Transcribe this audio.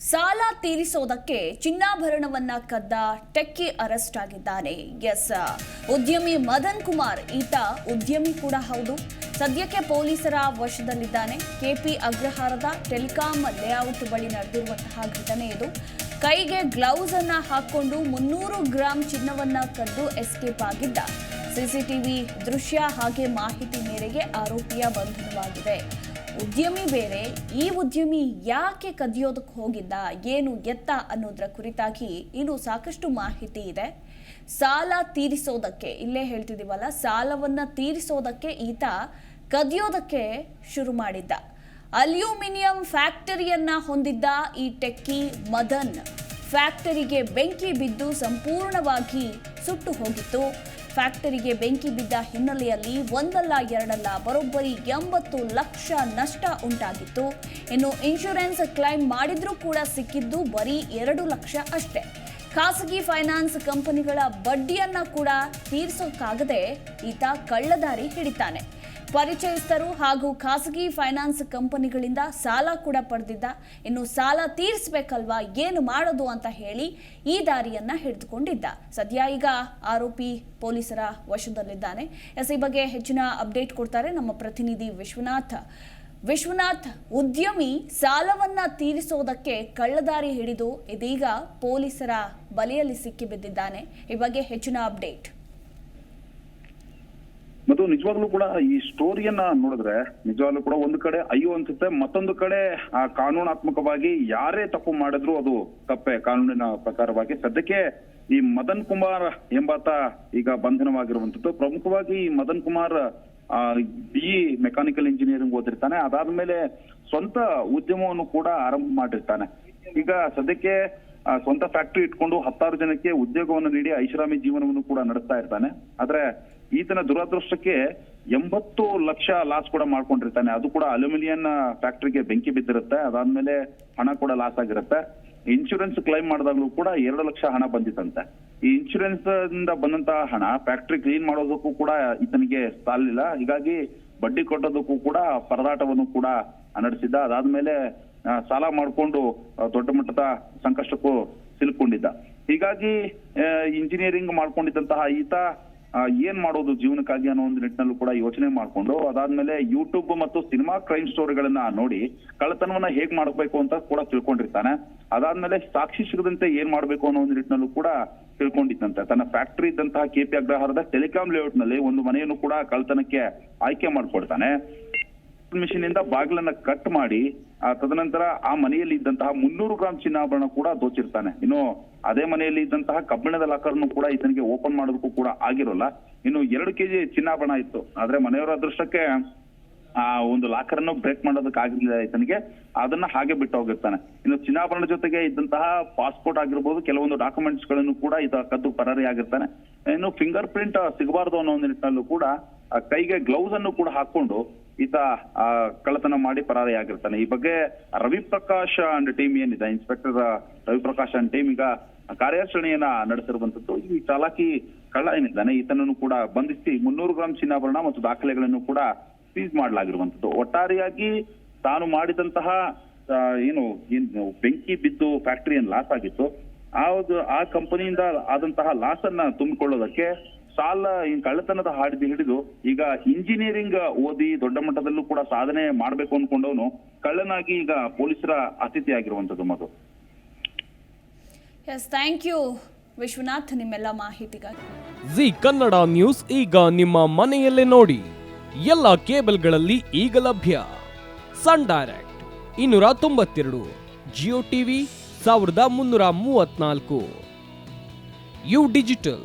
ಸಾಲ ತೀರಿಸೋದಕ್ಕೆ ಚಿನ್ನಾಭರಣವನ್ನ ಕದ್ದ techie arrest ಆಗಿದ್ದಾನೆ. ಎಸ್, ಉದ್ಯಮಿ ಮದನ್ ಕುಮಾರ್, ಈತ ಉದ್ಯಮಿ ಕೂಡ ಹೌದು. ಸದ್ಯಕ್ಕೆ ಪೊಲೀಸರ ವಶದಲ್ಲಿದ್ದಾನೆ. ಕೆಪಿ ಅಗ್ರಹಾರದ ಟೆಲಿಕಾಂ ಲೇಔಟ್ ಬಳಿ ನಡೆದಿರುವಂತಹ ಘಟನೆ ಇದು. ಕೈಗೆ ಗ್ಲೌಸ್ ಅನ್ನ ಹಾಕೊಂಡು ಮುನ್ನೂರು ಗ್ರಾಂ ಚಿನ್ನವನ್ನ ಕದ್ದು ಎಸ್ಕೇಪ್ ಆಗಿದ್ದ. ಸಿಸಿಟಿವಿ ದೃಶ್ಯ ಹಾಗೆ ಮಾಹಿತಿ ಮೇರೆಗೆ ಆರೋಪಿಯ ಬಂಧನವಾಗಿದೆ. ಉದ್ಯಮಿ ಬೇರೆ, ಈ ಉದ್ಯಮಿ ಯಾಕೆ ಕದಿಯೋದಕ್ಕೆ ಹೋಗಿದ್ದ, ಏನು ಎತ್ತ ಅನ್ನೋದರ ಕುರಿತಾಗಿ ಇನ್ನು ಸಾಕಷ್ಟು ಮಾಹಿತಿ ಇದೆ. ಸಾಲ ತೀರಿಸೋದಕ್ಕೆ, ಇಲ್ಲೇ ಹೇಳ್ತಿದ್ದೀವಲ್ಲ, ಸಾಲವನ್ನ ತೀರಿಸೋದಕ್ಕೆ ಈತ ಕದಿಯೋದಕ್ಕೆ ಶುರು ಮಾಡಿದ್ದ. ಅಲ್ಯೂಮಿನಿಯಂ ಫ್ಯಾಕ್ಟರಿಯನ್ನ ಹೊಂದಿದ್ದ ಈ ಟೆಕ್ಕಿ ಮದನ್ ಫ್ಯಾಕ್ಟರಿಗೆ ಬೆಂಕಿ ಬಿದ್ದು ಸಂಪೂರ್ಣವಾಗಿ ಸುಟ್ಟು ಹೋಗಿತ್ತು. ಫ್ಯಾಕ್ಟರಿಗೆ ಬೆಂಕಿ ಬಿದ್ದ ಹಿನ್ನೆಲೆಯಲ್ಲಿ ಒಂದಲ್ಲ ಎರಡಲ್ಲ ಬರೋಬ್ಬರಿ ಎಂಬತ್ತು ಲಕ್ಷ ನಷ್ಟ ಉಂಟಾಗಿತ್ತು. ಇನ್ನು ಇನ್ಶೂರೆನ್ಸ್ ಕ್ಲೈಮ್ ಮಾಡಿದ್ರೂ ಕೂಡ ಸಿಕ್ಕಿದ್ದು ಬರೀ ಎರಡು ಲಕ್ಷ ಅಷ್ಟೇ. ಖಾಸಗಿ ಫೈನಾನ್ಸ್ ಕಂಪನಿಗಳ ಬಡ್ಡಿಯನ್ನ ಕೂಡ ತೀರಿಸೋಕ್ಕಾಗದೆ ಈತ ಕಳ್ಳದಾರಿ ಹಿಡಿತಾನೆ. ಪರಿಚಯಸ್ಥರು ಹಾಗೂ ಖಾಸಗಿ ಫೈನಾನ್ಸ್ ಕಂಪನಿಗಳಿಂದ ಸಾಲ ಕೂಡ ಪಡೆದಿದ್ದ. ಇನ್ನು ಸಾಲ ತೀರಿಸಬೇಕಲ್ವಾ, ಏನು ಮಾಡೋದು ಅಂತ ಹೇಳಿ ಈ ದಾರಿಯನ್ನ ಹಿಡಿದುಕೊಂಡಿದ್ದ. ಸದ್ಯ ಈಗ ಆರೋಪಿ ಪೊಲೀಸರ ವಶದಲ್ಲಿದ್ದಾನೆ. ಎಸ್ ಈ ಬಗ್ಗೆ ಹೆಚ್ಚಿನ ಅಪ್ಡೇಟ್ ಕೊಡ್ತಾರೆ ನಮ್ಮ ಪ್ರತಿನಿಧಿ ವಿಶ್ವನಾಥ್. ವಿಶ್ವನಾಥ್, ಉದ್ಯಮಿ ಸಾಲವನ್ನ ತೀರಿಸೋದಕ್ಕೆ ಕಳ್ಳದಾರಿ ಹಿಡಿದು ಇದೀಗ ಪೊಲೀಸರ ಬಲೆಯಲ್ಲಿ ಸಿಕ್ಕಿಬಿದ್ದಿದ್ದಾನೆ. ಈ ಬಗ್ಗೆ ಹೆಚ್ಚಿನ ಅಪ್ಡೇಟ್. ಮತ್ತು ನಿಜವಾಗ್ಲೂ ಕೂಡ ಈ ಸ್ಟೋರಿಯನ್ನ ನೋಡಿದ್ರೆ ನಿಜವಾಗ್ಲೂ ಕೂಡ ಒಂದು ಕಡೆ ಅಯ್ಯೋ ಅನ್ಸುತ್ತೆ, ಮತ್ತೊಂದು ಕಡೆ ಆ ಕಾನೂನಾತ್ಮಕವಾಗಿ ಯಾರೇ ತಪ್ಪು ಮಾಡಿದ್ರು ಅದು ತಪ್ಪೆ ಕಾನೂನಿನ ಪ್ರಕಾರವಾಗಿ. ಸದ್ಯಕ್ಕೆ ಈ ಮದನ್ ಕುಮಾರ್ ಎಂಬಾತ ಈಗ ಬಂಧನವಾಗಿರುವಂತದ್ದು ಪ್ರಮುಖವಾಗಿ ಈ Madan Kumar B mechanical engineering ಓದಿರ್ತಾನೆ. ಅದಾದ್ಮೇಲೆ ಸ್ವಂತ ಉದ್ಯಮವನ್ನು ಕೂಡ ಆರಂಭ ಮಾಡಿರ್ತಾನೆ. ಈಗ ಸದ್ಯಕ್ಕೆ ಸ್ವಂತ ಫ್ಯಾಕ್ಟರಿ ಇಟ್ಕೊಂಡು ಹತ್ತಾರು ಜನಕ್ಕೆ ಉದ್ಯೋಗವನ್ನು ನೀಡಿ ಐಷಾರಾಮಿ ಜೀವನವನ್ನು ಕೂಡ ನಡೆಸ್ತಾ ಇರ್ತಾನೆ. ಆದ್ರೆ ಈತನ ದುರದೃಷ್ಟಕ್ಕೆ ಎಂಬತ್ತು ಲಕ್ಷ ಲಾಸ್ ಕೂಡ ಮಾಡ್ಕೊಂಡಿರ್ತಾನೆ. ಅದು ಕೂಡ ಅಲ್ಯೂಮಿನಿಯಂ ಫ್ಯಾಕ್ಟ್ರಿಗೆ ಬೆಂಕಿ ಬಿದ್ದಿರುತ್ತೆ. ಅದಾದ್ಮೇಲೆ ಹಣ ಕೂಡ ಲಾಸ್ ಆಗಿರುತ್ತೆ. ಇನ್ಶೂರೆನ್ಸ್ ಕ್ಲೈಮ್ ಮಾಡಿದಾಗ್ಲೂ ಕೂಡ ಎರಡು ಲಕ್ಷ ಹಣ ಬಂದಿತ್ತಂತೆ. ಈ ಇನ್ಶೂರೆನ್ಸ್ ಇಂದ ಬಂದಂತ ಹಣ ಫ್ಯಾಕ್ಟ್ರಿ ಕ್ಲೀನ್ ಮಾಡೋದಕ್ಕೂ ಕೂಡ ಈತನಿಗೆ ಸಾಲಿಲ್ಲ. ಹೀಗಾಗಿ ಬಡ್ಡಿ ಕೊಟ್ಟೋದಕ್ಕೂ ಕೂಡ ಪರದಾಟವನ್ನು ಕೂಡ ನಡೆಸಿದ್ದ. ಅದಾದ್ಮೇಲೆ ಸಾಲ ಮಾಡಿಕೊಂಡು ದೊಡ್ಡ ಮಟ್ಟದ ಸಂಕಷ್ಟಕ್ಕೂ ಸಿಲುಕೊಂಡಿದ್ದ. ಹೀಗಾಗಿ ಇಂಜಿನಿಯರಿಂಗ್ ಮಾಡ್ಕೊಂಡಿದ್ದಂತಹ ಈತ ಏನ್ ಮಾಡೋದು ಜೀವನಕ್ಕಾಗಿ ಅನ್ನೋ ಒಂದು ನಿಟ್ಟಿನಲ್ಲೂ ಕೂಡ ಯೋಚನೆ ಮಾಡ್ಕೊಂಡು, ಅದಾದ್ಮೇಲೆ ಯೂಟ್ಯೂಬ್ ಮತ್ತು ಸಿನಿಮಾ ಕ್ರೈಮ್ ಸ್ಟೋರಿಗಳನ್ನ ನೋಡಿ ಕಳ್ಳತನವನ್ನ ಹೇಗ್ ಮಾಡಬೇಕು ಅಂತ ಕೂಡ ತಿಳ್ಕೊಂಡಿರ್ತಾನೆ. ಅದಾದ್ಮೇಲೆ ಸಾಕ್ಷಿ ಸಿಗದಂತೆ ಏನ್ ಮಾಡ್ಬೇಕು ಅನ್ನೋ ಒಂದು ನಿಟ್ಟಿನಲ್ಲೂ ಕೂಡ ತಿಳ್ಕೊಂಡಿದ್ದಂತೆ. ತನ್ನ ಫ್ಯಾಕ್ಟರಿ ಇದ್ದಂತಹ ಕೆಪಿ ಅಗ್ರಹಾರದ ಟೆಲಿಕಾಂ ಲೇಔಟ್ನಲ್ಲಿ ಒಂದು ಮನೆಯನ್ನು ಕೂಡ ಕಳ್ಳತನಕ್ಕೆ ಆಯ್ಕೆ ಮಾಡ್ಕೊಳ್ತಾನೆ. ಮಿಷಿನ್ ಇಂದ ಬಾಗಿಲನ್ನ ಕಟ್ ಮಾಡಿ ತದನಂತರ ಆ ಮನೆಯಲ್ಲಿ ಇದ್ದಂತಹ ಮುನ್ನೂರು ಗ್ರಾಮ್ ಚಿನ್ನಾಭರಣ ಕೂಡ ದೋಚಿರ್ತಾನೆ. ಇನ್ನು ಅದೇ ಮನೆಯಲ್ಲಿ ಇದ್ದಂತಹ ಕಬ್ಬಿಣದ ಲಾಕರ್ನು ಕೂಡ ಈತನಿಗೆ ಓಪನ್ ಮಾಡೋದಕ್ಕೂ ಕೂಡ ಆಗಿರೋಲ್ಲ. ಇನ್ನು ಎರಡು ಕೆಜಿ ಚಿನ್ನಾಭರಣ ಇತ್ತು. ಆದ್ರೆ ಮನೆಯವರ ಅದೃಷ್ಟಕ್ಕೆ, ಆ ಒಂದು ಲಾಕರ್ ಅನ್ನು ಬ್ರೇಕ್ ಮಾಡೋದಕ್ಕೆ ಆಗಿರ್ಲಿಲ್ಲ ಈತನಿಗೆ. ಅದನ್ನ ಹಾಗೆ ಬಿಟ್ಟು ಹೋಗಿರ್ತಾನೆ. ಇನ್ನು ಚಿನ್ನಾಭರಣ ಜೊತೆಗೆ ಇದ್ದಂತಹ ಪಾಸ್ಪೋರ್ಟ್ ಆಗಿರ್ಬೋದು, ಕೆಲವೊಂದು ಡಾಕ್ಯುಮೆಂಟ್ಸ್ಗಳನ್ನು ಕೂಡ ಈತ ಕದ್ದು ಪರಾರಿ ಆಗಿರ್ತಾನೆ. ಇನ್ನು ಫಿಂಗರ್ ಪ್ರಿಂಟ್ ಸಿಗಬಾರ್ದು ಅನ್ನೋ ಒಂದು ನಿಟ್ಟಿನಲ್ಲೂ ಕೂಡ ಕೈಗೆ ಗ್ಲೌಸ್ ಅನ್ನು ಕೂಡ ಹಾಕೊಂಡು ಈತ ಕಳ್ಳತನ ಮಾಡಿ ಪರಾರಿಯಾಗಿರ್ತಾನೆ ಈ ಬಗ್ಗೆ ರವಿಪ್ರಕಾಶ್ ಅಂಡ್ ಟೀಮ್ ಏನಿದೆ ಇನ್ಸ್ಪೆಕ್ಟರ್ ರವಿಪ್ರಕಾಶ್ ಅಂಡ್ ಟೀಮ್ ಈಗ ಕಾರ್ಯಾಚರಣೆಯನ್ನ ನಡೆಸಿರುವಂತದ್ದು ಈ ಚಾಲಾಕಿ ಕಳ್ಳ ಏನಿದ್ದಾನೆ, ಈತನನ್ನು ಕೂಡ ಬಂಧಿಸಿ ಮುನ್ನೂರು ಗ್ರಾಂ ಚಿನ್ನಾಭರಣ ಮತ್ತು ದಾಖಲೆಗಳನ್ನು ಕೂಡ ಸೀಸ್ ಮಾಡಲಾಗಿರುವಂತದ್ದು ಒಟ್ಟಾರೆಯಾಗಿ ತಾನು ಮಾಡಿದಂತಹ ಏನು ಬೆಂಕಿ ಬಿದ್ದು ಫ್ಯಾಕ್ಟರಿ ಲಾಸ್ ಆಗಿತ್ತು. ಆ ಆ ಕಂಪನಿಯಿಂದ ಆದಂತಹ ಲಾಸ್ ಅನ್ನ ತುಂಬಿಕೊಳ್ಳೋದಕ್ಕೆ ಸಾಲ ಈ ಕಳ್ಳತನದ ಹಾಡಿದ ಹಿಡಿದು ಈಗ ಇಂಜಿನಿಯರಿಂಗ್ ಓದಿ ದೊಡ್ಡ ಮಟ್ಟದಲ್ಲೂ ಕೂಡ ಸಾಧನೆ ಮಾಡ್ಬೇಕು ಅನ್ಕೊಂಡವನು ಕಳ್ಳನಾಗಿ ಈಗ ಪೊಲೀಸರ ಅತಿಥಿ ಆಗಿರುವಂತದ್ದು Madhu. Yes thank you Vishwanath ನಿಮ್ಮೆಲ್ಲ ಮಾಹಿತಿಗಾಗಿ. ಜಿ ಕನ್ನಡ ನ್ಯೂಸ್ ಈಗ ನಿಮ್ಮ ಮನೆಯಲ್ಲೇ ನೋಡಿ. ಎಲ್ಲ ಕೇಬಲ್ಗಳಲ್ಲಿ ಈಗ ಲಭ್ಯ. ಸನ್ ಡೈರೆಕ್ಟ್ ಇನ್ನೂರ ತೊಂಬತ್ತೆರಡು ಜಿಯೋ ಟಿವಿ ಸಾವಿರದ ಮುನ್ನೂರ ಮೂವತ್ನಾಲ್ಕು ಯು ಡಿಜಿಟಲ್